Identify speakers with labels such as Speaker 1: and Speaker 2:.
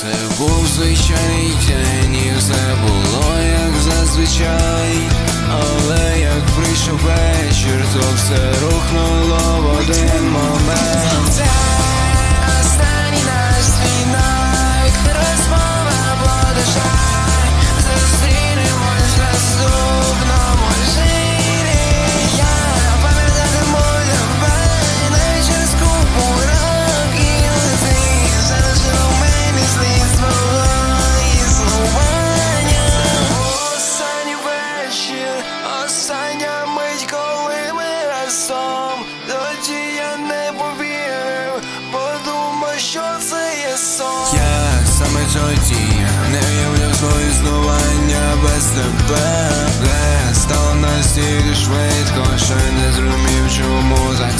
Speaker 1: Це був звичайний день, і все було, як зазвичай, але як прийшов вечір, то все рухнуло в один момент.
Speaker 2: остання мить, коли ми разом, тоді я не повірив, подумав, що це є сон.
Speaker 1: Я саме тоді не уявляв своє існування без тебе. Стало настільки швидко, що я не зрозумів, чому так.